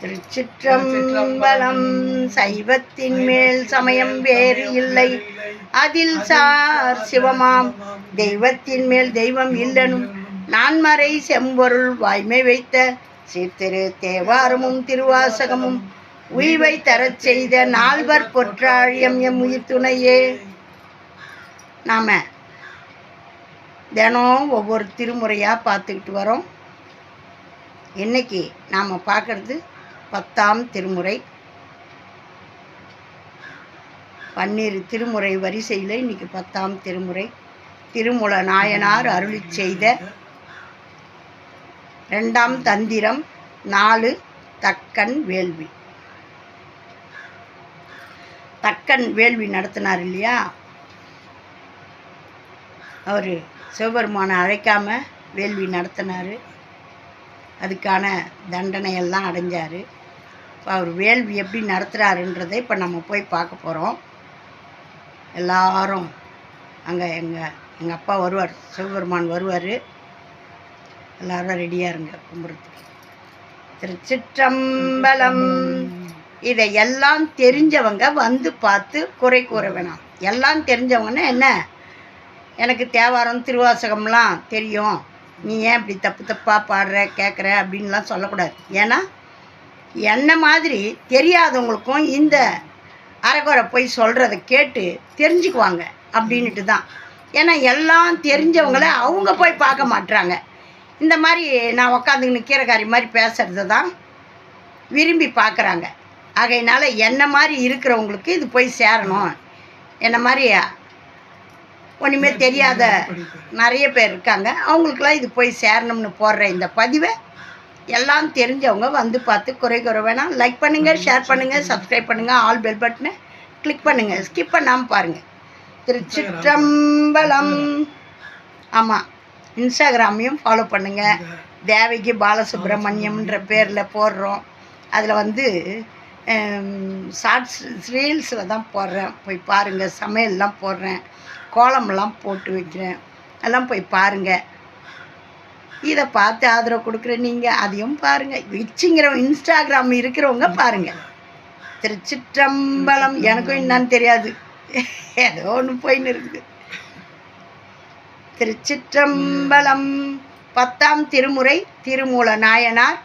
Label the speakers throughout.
Speaker 1: திருச்சிற்றம்பலம் சைவத்தின் மேல் சமயம் வேறு இல்லை. அதில் சார் சிவமாம். தெய்வத்தின் மேல் தெய்வம் இல்லனும். நான்மறை செம்பொருள் வாய்மை வைத்த சீர்திரு தேவாரமும் திருவாசகமும் உய்வை தரச் செய்த நால்வர் பொற்றாழியம் எம் உயிர் துணையே நாம தினம் ஒவ்வொரு திருமுறையாக பார்த்துக்கிட்டு வரோம். இன்னைக்கு நாம் பார்க்கறது பத்தாம் திருமுறை. பன்னிரு திருமுறை வரிசையில் இன்னைக்கு பத்தாம் திருமுறை. திருமுல நாயனார் அருளி செய்த ரெண்டாம் தந்திரம் நாலு தக்கன் வேள்வி. தக்கன் வேள்வி நடத்தினார் இல்லையா? அவர் சிவபெருமானை அழைக்காமல் வேள்வி நடத்தினார். அதுக்கான தண்டனையெல்லாம் அடைஞ்சார். அவர் வேள்வி எப்படி நடத்துகிறாருன்றதை இப்போ நம்ம போய் பார்க்க போகிறோம் எல்லாரும் அங்கே எங்கள் எங்கள் அப்பா வருவார் சிவபெருமான் வருவார். எல்லாரும் ரெடியாக இருங்க கும்பிட்றதுக்கு. திருச்சிற்றம்பலம். இதை எல்லாம் தெரிஞ்சவங்க வந்து பார்த்து குறை கூற வேணாம். எல்லாம் தெரிஞ்சவங்கன்னா என்ன? எனக்கு தேவாரம் திருவாசகம்லாம் தெரியும். நீ ஏன் இப்படி தப்பு தப்பாக பாடுற கேட்குற அப்படின்லாம் சொல்லக்கூடாது. ஏன்னா என்ன மாதிரி தெரியாதவங்களுக்கும் இந்த அரைக்குறை போய் சொல்கிறத கேட்டு தெரிஞ்சுக்குவாங்க அப்படின்ட்டு தான். ஏன்னா எல்லாம் தெரிஞ்சவங்கள அவங்க போய் பார்க்க மாட்டுறாங்க இந்த மாதிரி நான் உக்காந்துக்கின்னு கீரைக்காரி மாதிரி பேசுகிறது தான் விரும்பி பார்க்குறாங்க. ஆகையினால என்ன மாதிரி இருக்கிறவங்களுக்கு இது போய் சேரணும். என்ன மாதிரி ஒன்றுமே தெரியாத நிறைய பேர் இருக்காங்க. அவங்களுக்கெல்லாம் இது போய் சேரணும்னு போடுற இந்த பதிவை எல்லாம் தெரிஞ்சவங்க வந்து பார்த்து குறை குறை வேணாம். லைக் பண்ணுங்கள் ஷேர் பண்ணுங்கள் சப்ஸ்கிரைப் பண்ணுங்கள் ஆல் பெல் பட்டனை கிளிக் பண்ணுங்கள் ஸ்கிப் பண்ணாமல் பாருங்கள் திருச்சிற்றம்பலம். ஆமாம் இன்ஸ்டாகிராமையும் ஃபாலோ பண்ணுங்கள் தேவகி பாலசுப்ரமணியம்ன்ற பேரில் போடுறோம். அதில் வந்து ஷார்ட்ஸ் ரீல்ஸில் தான் போடுறேன். போய் பாருங்கள் சமையல்லாம் போடுறேன். கோலமெல்லாம் போட்டு வைக்கிறேன். எல்லாம் போய் பாருங்கள் இதை பார்த்து ஆதரவு கொடுக்குற நீங்கள் அதையும் பாருங்கள் விச்சிங்கிற இன்ஸ்டாகிராம் இருக்கிறவங்க பாருங்கள் திருச்சிற்றம்பலம். எனக்கும் என்னன்னு தெரியாது. ஏதோ ஒன்று போயின்னு இருக்குது. திருச்சிற்றம்பலம். பத்தாம் திருமுறை திருமூல நாயனார்.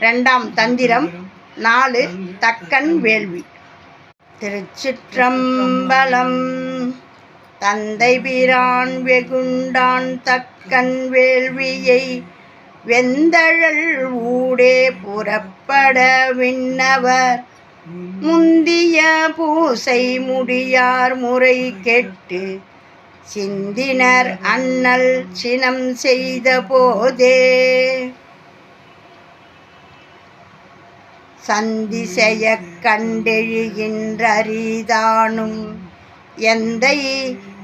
Speaker 1: ரெண்டாம் தந்திரம். நாலு தக்கன் வேள்வி. திருச்சிற்றம்பலம். தந்தை பிரான் வெகுண்டான் தக்கன் வேள்வியை வெந்தழல் ஊடே புறப்பட விண்ணவர். முந்திய பூசை முடியார் முறை கெட்டு சிந்தினர் அண்ணல் சினம் செய்த போதே. சந்திசெய கண்டெழுகின்றரிதானும் எந்தை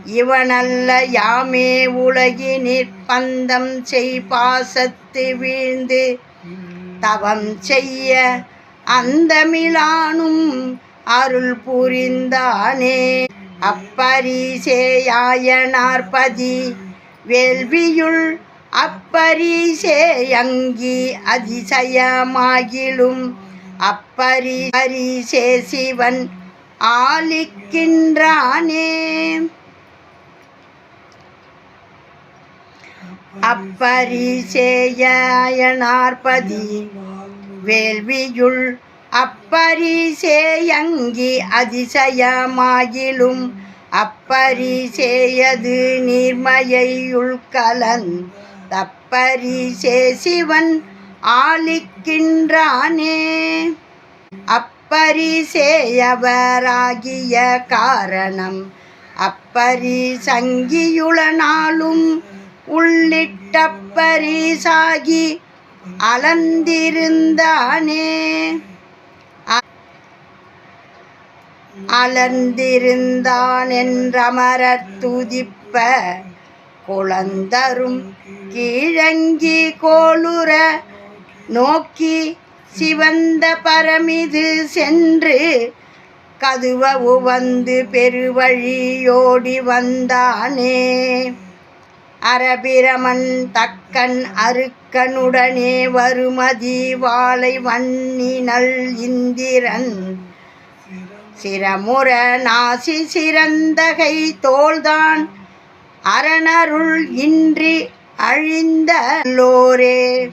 Speaker 1: இவனல்ல யாமே உலகினிற் பந்தம் செய் பாசத்து வீழ்ந்து தவம் செய்ய அந்தமிலானும் அருள் புரிந்தானே. அப்பரிசேயாயனார்பதி வேள்வியுள் அப்பரிசேயங்கி அதிசயமாகிலும் அப்பரி பரிசே சிவன் ஆலிக்கின்றானே. அப்பரிசேயனார்பதி. வேள்வியுள் அப்பரிசேயங்கி அதிசயமாகிலும் அப்பரிசேயது நீர்மையுள் கலன் தப்பரிசே சிவன் ஆலிக்கின்றானே அப்பரிசேயவராகிய காரணம் அப்பரி உள்ளிட்ட பரிசாகி அலந்திருந்தானே அலர்ந்திருந்தான் என்றமரர் துதிப்ப குளந்தரும் கீழங்கி கோளுற நோக்கி சிவந்த பரமிது சென்று கதுவ உவந்து பெருவழியோடி வந்தானே. அரபிரமன் தக்கன் அருக்கனுடனே வருமதி வாழை வன்னினல் இந்திரன். சிரமுற நாசி சிறந்தகை தோள்தான் அரணருள் இன்றி அழிந்த லோரே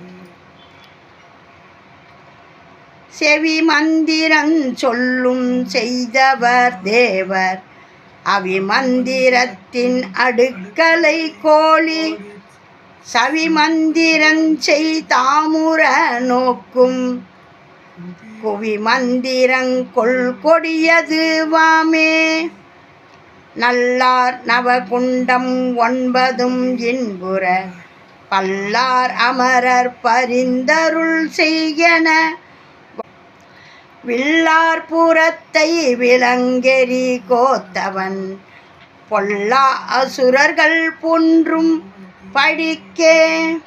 Speaker 1: செவி மந்திரன் சொல்லும் செய்தவர் தேவர். அவிமந்திரத்தின் அடுக்கலை கோழி சவிமந்திரஞ்செய் தாமுர நோக்கும். குவிமந்திரங்கொள் கொடியது வாமே. நல்லார் நவகுண்டம் ஒன்பதும் இன்புற பல்லார் அமரர் பரிந்தருள் செய்யன. வில்லார்புறத்தை விலங்கெறி கோத்தவன். பொல்லா அசுரர்கள் புன்றும் படிக்கே.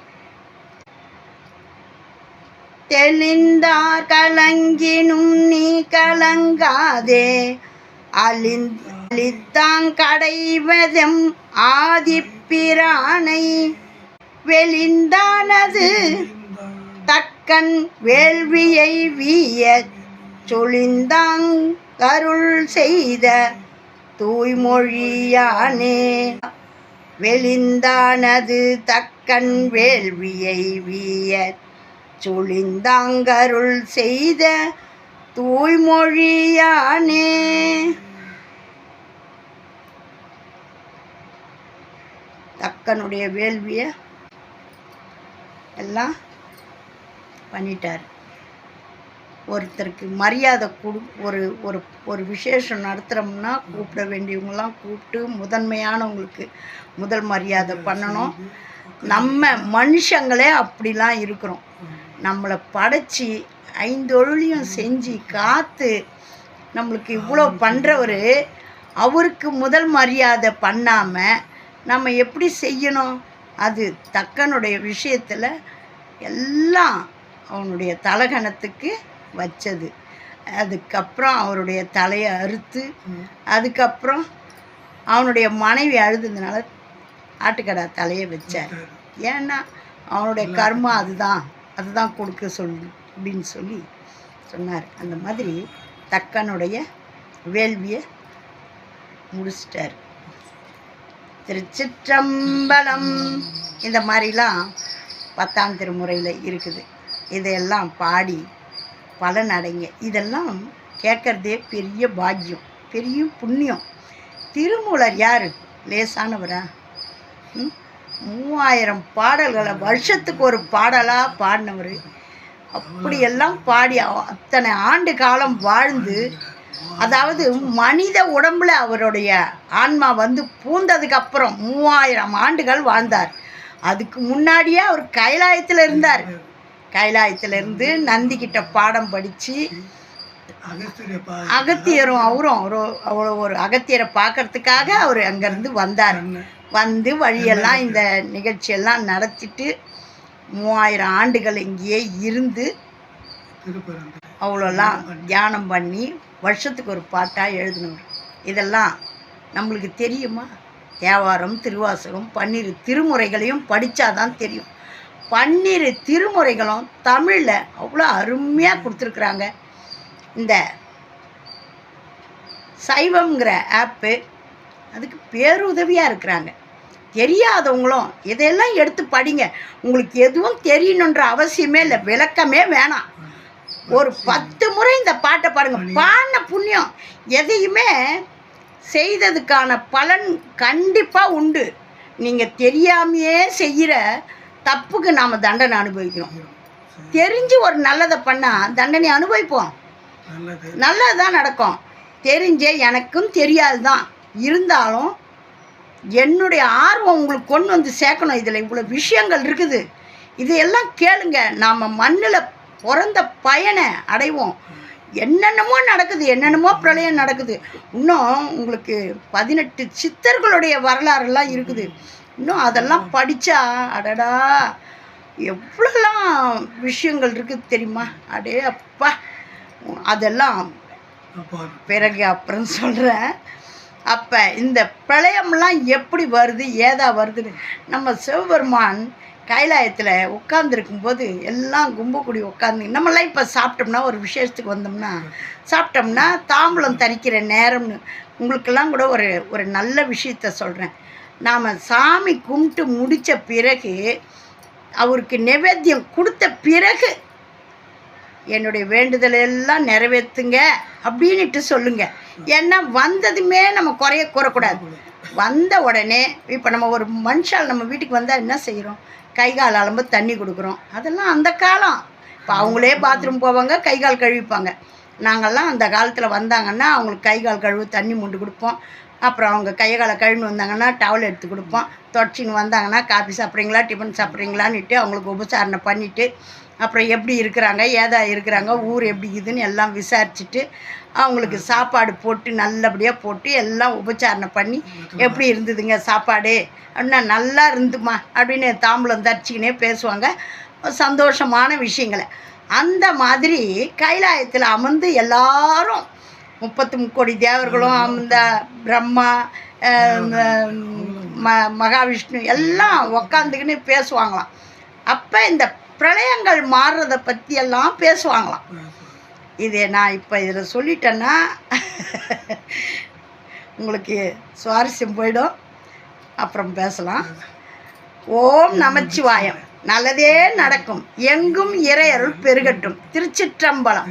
Speaker 1: தெளிந்தார் கலங்கினும் நீ கலங்காதே. அலிந் ஆதிப்பிரானை. வெளிந்தானது தக்கன் வேள்வியை வீய சொழிந்தாங் கருள் செய்த தூய்மொழியானே. வெளிந்தானது தக்கன் வேள்வியை வீய சுழிந்தாங்கருள் செய்த தூய்மொழியானே. தக்கனுடைய வேள்வியை எல்லாம் பண்ணிட்டார். ஒருத்தருக்கு மரியாதை கொடு ஒரு ஒரு ஒரு விசேஷம் நடத்துகிறோம்னா கூப்பிட வேண்டியவங்களாம் கூப்பிட்டு முதன்மையானவங்களுக்கு முதல் மரியாதை பண்ணணும். நம்ம மனுஷங்களே அப்படிலாம் இருக்கிறோம். நம்மளை படைச்சி ஐந்தொழிலையும் செஞ்சு காத்து நம்மளுக்கு இவ்வளோ பண்ணுறவர் அவருக்கு முதல் மரியாதை பண்ணாமல் நம்ம எப்படி செய்யணும்? அது தக்கனுடைய விஷயத்தில் எல்லாம் அவனுடைய தலகணத்துக்கு வச்சது. அதுக்கப்புறம் அவருடைய தலையை அறுத்து அதுக்கப்புறம் அவனுடைய மனைவி அழுதுனால ஆட்டுக்கடா தலையை வச்சார். ஏன்னா அவனுடைய கர்மா அதுதான் அதுதான் கொடுக்க சொல்லு அப்படின்னு சொல்லி சொன்னார். அந்த மாதிரி தக்கனுடைய வேள்வியை முடிச்சிட்டார். திருச்சிற்றம்பலம் இந்த மாதிரிலாம் பத்தாம் திருமுறையில் இருக்குது. இதையெல்லாம் பாடி பலன் அடைங்க இதெல்லாம் கேட்குறதே பெரிய பாக்கியம் பெரிய புண்ணியம். திருமூலர் யார்? லேசானவரா? மூவாயிரம் பாடல்களை வருஷத்துக்கு ஒரு பாடலாக பாடினவர். அப்படியெல்லாம் பாடி அத்தனை ஆண்டு காலம் வாழ்ந்து அதாவது மனித உடம்புல அவருடைய ஆன்மா வந்து பூந்ததுக்கு அப்புறம் மூவாயிரம் ஆண்டுகள் வாழ்ந்தார். அதுக்கு முன்னாடியே அவர் கைலாயத்தில் இருந்தார். கைலாயத்துல இருந்து நந்தி கிட்ட பாடம் படித்து அகத்தியரும் அவரும் அவ்வளோ ஒரு அகத்தியரை பார்க்கறதுக்காக அவர் அங்கேருந்து வந்தார். வந்து வழியெல்லாம் இந்த நிகழ்ச்சியெல்லாம் நடத்திட்டு மூவாயிரம் ஆண்டுகள் இங்கேயே இருந்து அவ்வளோலாம் தியானம் பண்ணி வருஷத்துக்கு ஒரு பாட்டாக எழுதினவர். இதெல்லாம் நம்மளுக்கு தெரியுமா? தேவாரம் திருவாசகம் பன்னிரு திருமுறைகளையும் படித்தாதான் தெரியும். பன்னிரு திருமுறைகளும் தமிழில் அவ்வளோ அருமையாக கொடுத்துருக்குறாங்க. இந்த சைவம்ங்கிற ஆப்பு அதுக்கு பேருதவியாக இருக்கிறாங்க. தெரியாதவங்களும் இதையெல்லாம் எடுத்து படிங்க. உங்களுக்கு எதுவும் தெரியணுன்ற அவசியமே இல்லை விளக்கமே வேணாம். ஒரு பத்து முறை இந்த பாட்டை பாருங்க. பாடின புண்ணியம் எதையுமே செய்ததுக்கான பலன் கண்டிப்பாக உண்டு. நீங்கள் தெரியாமையே செய்கிற தப்புக்கு நாம் தண்டனை அனுபவிக்கிறோம். தெரிஞ்சு ஒரு நல்லதை பண்ணால் தண்டனை அனுபவிப்போம். நல்லது. தான் நடக்கும். தெரிஞ்சே எனக்கும் தெரியாது தான் இருந்தாலும் என்னுடைய ஆர்வம் உங்களுக்கு கொண்டு வந்து சேர்க்கணும். இதில் இவ்வளோ விஷயங்கள் இருக்குது. இதையெல்லாம் கேளுங்க. நாம் மண்ணில் பிறந்த பயனை அடைவோம். என்னென்னமோ நடக்குது. என்னென்னமோ பிரளயம் நடக்குது. இன்னும் உங்களுக்கு பதினெட்டு சித்தர்களுடைய வரலாறுலாம் இருக்குது. இன்னும் அதெல்லாம் படித்தா அடடா எவ்வளோலாம் விஷயங்கள் இருக்குது தெரியுமா? அடே அப்பா அதெல்லாம் பிறகு அப்புறம் சொல்கிறேன் அப்போ இந்த பிரளயம்லாம் எப்படி வருது ஏதா வருதுன்னு நம்ம சிவபெருமான் கைலாயத்தில் உட்காந்துருக்கும்போது எல்லாம் கும்பக்கூடி உட்காந்து நம்மளாம் இப்போ சாப்பிட்டோம்னா ஒரு விசேஷத்துக்கு வந்தோம்னா சாப்பிட்டோம்னா தாம்பூலம் தரிக்கிற நேரம்னு உங்களுக்கெல்லாம் கூட ஒரு ஒரு நல்ல விஷயத்த சொல்கிறேன் நாம் சாமி கும்பிட்டு முடித்த பிறகு அவருக்கு நெவேத்தியம் கொடுத்த பிறகு என்னுடைய வேண்டுதல் எல்லாம் நிறைவேற்றுங்க அப்படின்னுட்டு சொல்லுங்க. ஏன்னா வந்ததுமே நம்ம குறைய கூறக்கூடாது. வந்த உடனே இப்போ நம்ம ஒரு மனுஷால் நம்ம வீட்டுக்கு வந்தால் என்ன செய்கிறோம் கை கால் அலம்பு தண்ணி கொடுக்குறோம். அதெல்லாம் அந்த காலம். இப்போ அவங்களே பாத்ரூம் போவாங்க கை கால் கழுவிப்பாங்க. நாங்கள்லாம் அந்த காலத்தில் வந்தாங்கன்னா அவங்களுக்கு கை கால் கழுவு தண்ணி முண்டு கொடுப்போம். அப்புறம் அவங்க கை காலை கழுவின்னு வந்தாங்கன்னா டவல் எடுத்து கொடுப்போம். தொடச்சின்னு வந்தாங்கன்னா காஃபி சாப்பிட்றீங்களா டிஃபன் சாப்பிட்றீங்களான்னுட்டு அவங்களுக்கு உபசாரணை பண்ணிவிட்டு அப்புறம் எப்படி இருக்கிறாங்க ஏதா இருக்கிறாங்க ஊர் எப்படி இருக்குதுன்னு எல்லாம் விசாரிச்சுட்டு அவங்களுக்கு சாப்பாடு போட்டு நல்லபடியாக போட்டு எல்லாம் உபச்சாரணை பண்ணி எப்படி இருந்ததுங்க சாப்பாடு? அப்படின்னா நல்லா இருந்துமா அப்படின்னு தாம்பூலம் தரிச்சிக்கினே பேசுவாங்க. சந்தோஷமான விஷயங்களை. அந்த மாதிரி கைலாயத்தில் அமர்ந்து எல்லாரும் முப்பத்து முக்கோடி தேவர்களும் அந்த பிரம்மா ம மகாவிஷ்ணு எல்லாம் உக்காந்துக்கின்னு பேசுவாங்களாம். அப்போ இந்த பிரளயங்கள் மாறுறதை பற்றி எல்லாம் பேசுவாங்களாம். இது நான் இப்போ இதில் சொல்லிட்டேன்னா உங்களுக்கு சுவாரஸ்யம் போயிடும். அப்புறம் பேசலாம். ஓம் நமச்சிவாயம். நல்லதே நடக்கும். எங்கும் இறையருள் பெருகட்டும்.
Speaker 2: திருச்சிற்றம்பலம்.